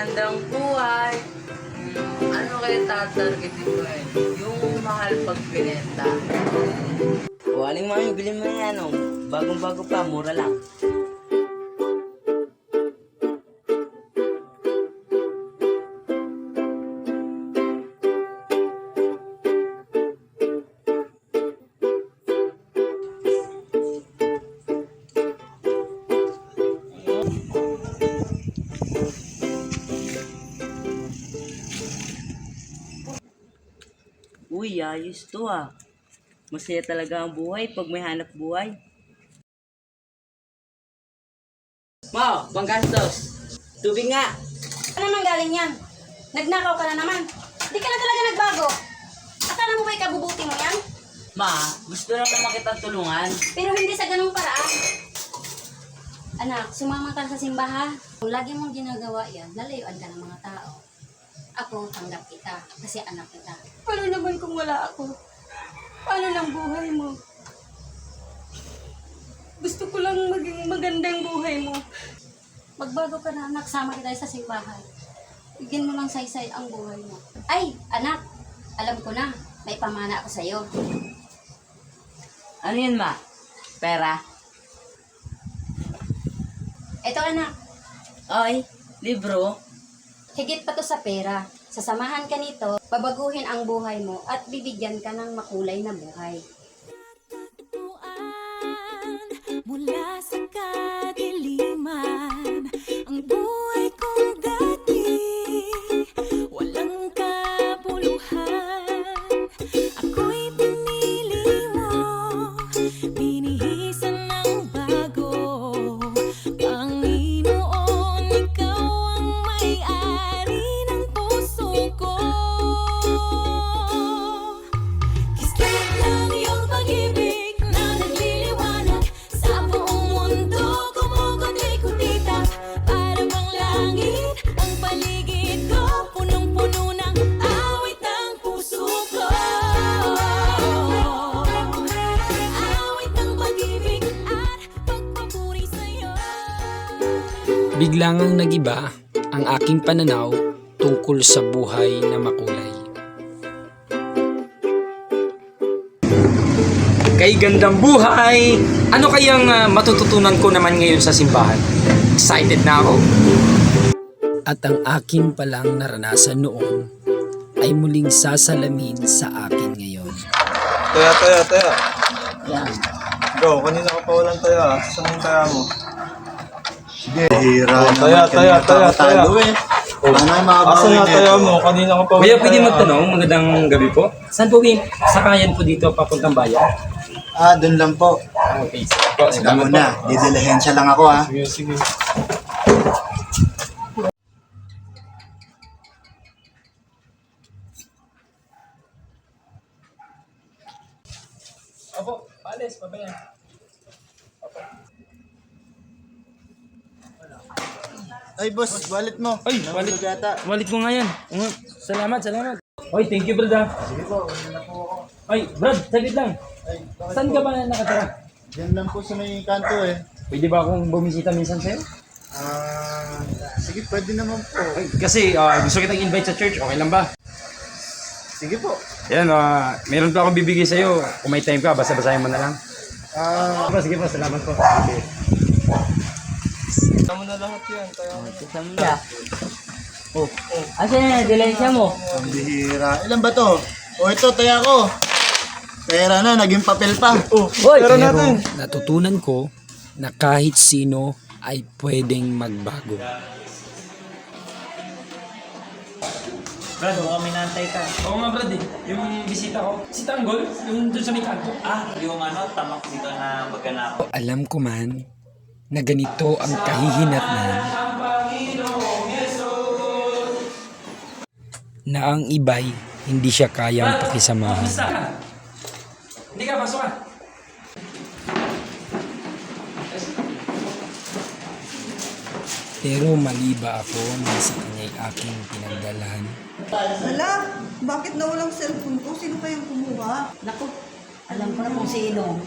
Kay gandang buhay. Ano kayo tatargetin ko eh? Yung mahal pag pinenta. O aling mami, bilhin mo yan oh. Bagong-bago pa, mura lang. Ayos to ah. Masaya talaga ang buhay pag may hanap buhay. Mau, panggastos. Tubig nga. Ano naman galing yan? Nagnakaw ka na naman. Di ka na talaga nagbago. Akala mo ba ikabubuti mo yan? Ma, gusto lang naman kitang tulungan. Pero hindi sa ganung paraan. Anak, sumama ka sa simbahan. Kung lagi mong ginagawa yan, lalayuan ka ng mga tao. Ako, tanggap kita kasi anak kita. Paano naman kung wala ako? Paano lang buhay mo? Gusto ko lang maging magandang buhay mo. Magbago ka na anak, sama kita sa simbahan. Bigyan mo ng saysay ang buhay mo. Ay, anak, alam ko na. May pamana ako sa'yo. Ano yun, ma? Pera? Ito anak, Ay, libro? Higit pa to sa pera. Sasamahan ka nito, babaguhin ang buhay mo at bibigyan ka ng makulay na buhay. Mula sa Biglang ang nagiba ang aking pananaw tungkol sa buhay na makulay. Kay gandang buhay! Ano kayang ah, matututunan ko naman ngayon sa simbahan? Excited na ako. At ang aking palang naranasan noon ay muling sasalamin sa akin ngayon. Taya, taya, taya. Bro, kanina ka pa walang taya. ah. Saan yung taya mo? Sige, hira Oh, naman taya, kami taya, taya, nakakatalo eh. Ay Asan makabawi nga taya nito? mo? Kanina ka pa Kuya, pwede taya. magtanong? Magandang gabi po. Saan po yung sakayan po dito papuntang bayan? Ah, dun lang po. Okay, sige po. Sige Salamat po. muna, didilihensya lang ako ah. ha. Sige, sige. Opo, paalis, pabayan. Ay boss, wallet mo. Ay, wallet. Yata. Walit ko nga yan. Oo, Salamat, salamat. Oy, thank you, brad. ah. Sige po, una na po ako. Ay, brad, saglit lang. Ay, bakit Saan po? ka ba nakatira? Diyan lang po sa may kanto eh. Pwede ba akong bumisita minsan sa'yo? Ah, sige, pwede naman po. Ay, kasi ah, gusto kitang invite sa church, okay lang ba? Sige po. Yan, ah, meron pa akong bibigay sa'yo. Kung may time ka, basta-basahin mo na lang. Ah, Sige po, sige po, salamat po. Okay. Tama na lahat yan. Taya mo. Kasama niya. Oh, asan na, dilensya mo? ang bihira. Ilan ba to? O ito, taya ko. Pera na, naging papel pa. Oh, pera Pero natin. natutunan ko na kahit sino ay pwedeng magbago. Brad, baka may nantay ka. Oo nga, Brad eh. Yung bisita ko. Si Tanggol, yung dun sa may kanto. Ah, yung ano, tamak dito na magana Alam ko man na ganito ang kahihinatnan na ang iba'y hindi siya kayang pakisamahan. Hindi ka, pasok ka. Pero mali ba ako na sa kanya'y aking pinagdalahan? Hala, bakit nawalang cellphone ko? Sino kayang kumuha? Naku, alam ko na kung sino.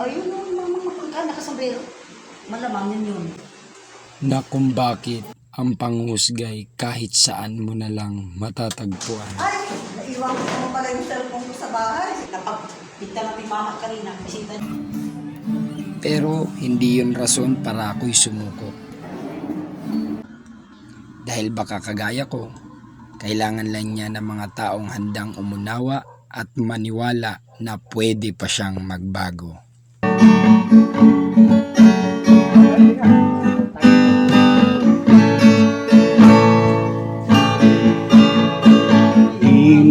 Ayun o, mga mga nakasombrero. Malamang yun yun. Na kung bakit ang panghusgay kahit saan mo na lang matatagpuan. Ay, naiwan ko naman pala yung cellphone ko sa bahay. Napagpinta natin mama kanina. Bisita Pero hindi yun rason para ako'y sumuko. Dahil baka kagaya ko, kailangan lang niya ng mga taong handang umunawa at maniwala na pwede pa siyang magbago. Di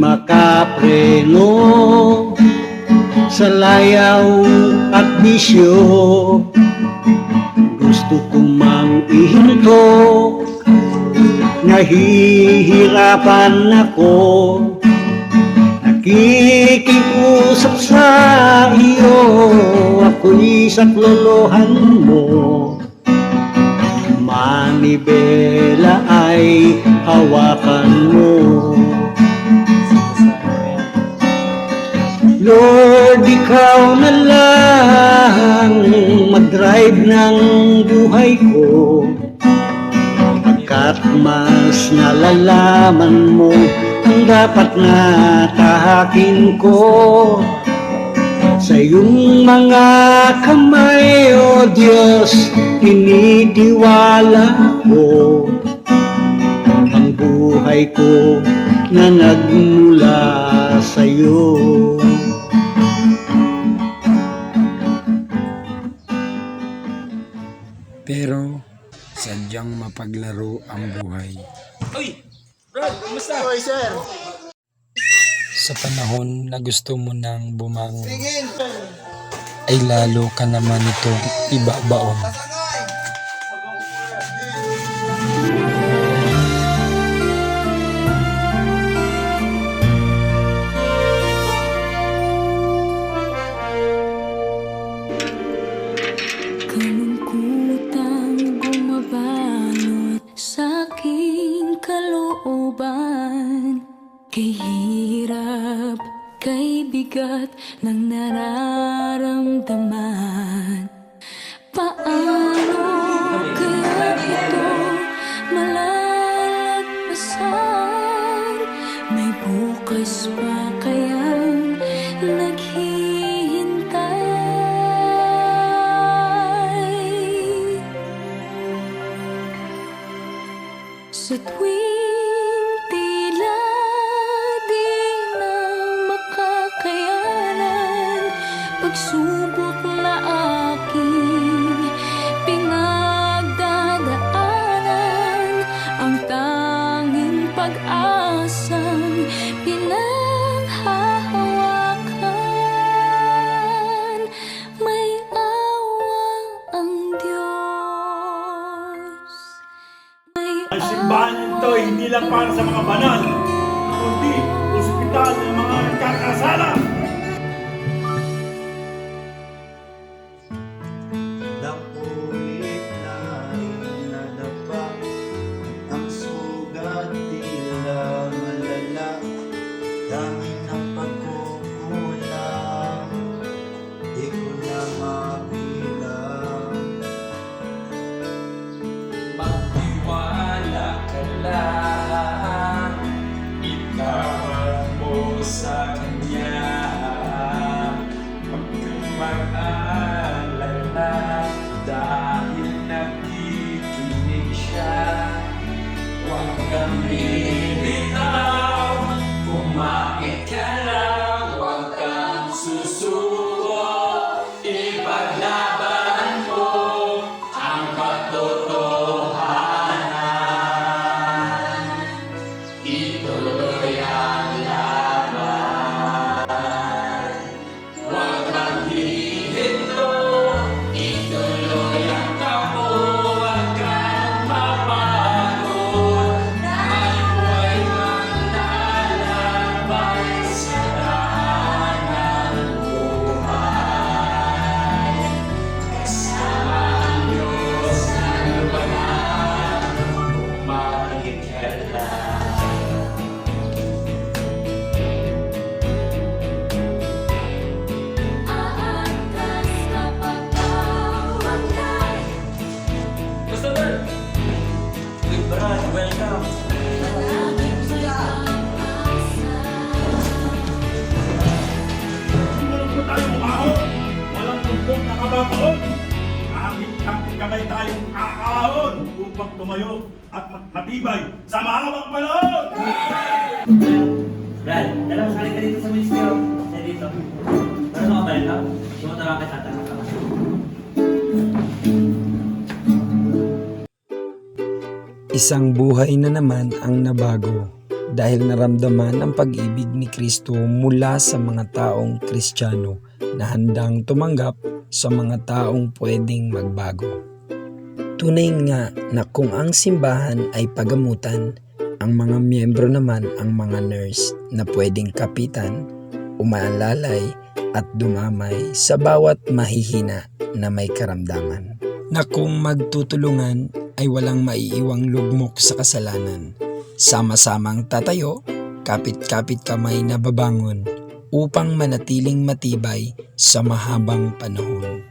makapreno sa layaw at bisyo. Gusto kong mang ihinto Nahihirapan ako. Nakikiusap sa iyo. Ako'y saklolohan mo Manibela ay hawakan mo. Lord, ikaw na lang mag-drive ng buhay ko. Pagkat mas nalalaman mo ang dapat na tahakin ko Sa iyong mga kamay, O Diyos, inidiwala ko Ang buhay ko na nagmula sa iyo. Pero sadyang mapaglaro ang buhay. Uy! Brad, kumusta? Oy, sir. Sa panahon na gusto mo nang bumangon, ay lalo ka naman ito ibabaon. Ng nararamdaman. Paano simbahan nito ay hindi lang para sa mga banal, kundi ospital ng mga nagkakasala. Panahon! Brad, dalawa sakali ka dito sa ministeryo. Sa dito. Pero makabalik ka. Tumatawa ka tatanong ka. Isang buhay na naman ang nabago dahil naramdaman ang pag-ibig ni Kristo mula sa mga taong Kristiyano na handang tumanggap sa mga taong pwedeng magbago. Tunay nga na kung ang simbahan ay pagamutan, ang mga miyembro naman ang mga nurse na pwedeng kapitan, umaalalay at dumamay sa bawat mahihina na may karamdaman. Na kung magtutulungan ay walang maiiwang lugmok sa kasalanan. Sama-samang tatayo, kapit-kapit kamay na babangon upang manatiling matibay sa mahabang panahon.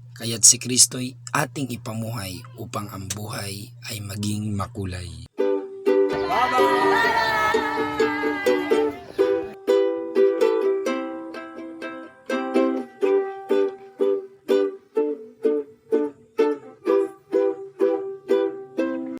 kaya't si Kristo'y ating ipamuhay upang ang buhay ay maging makulay. Bye-bye!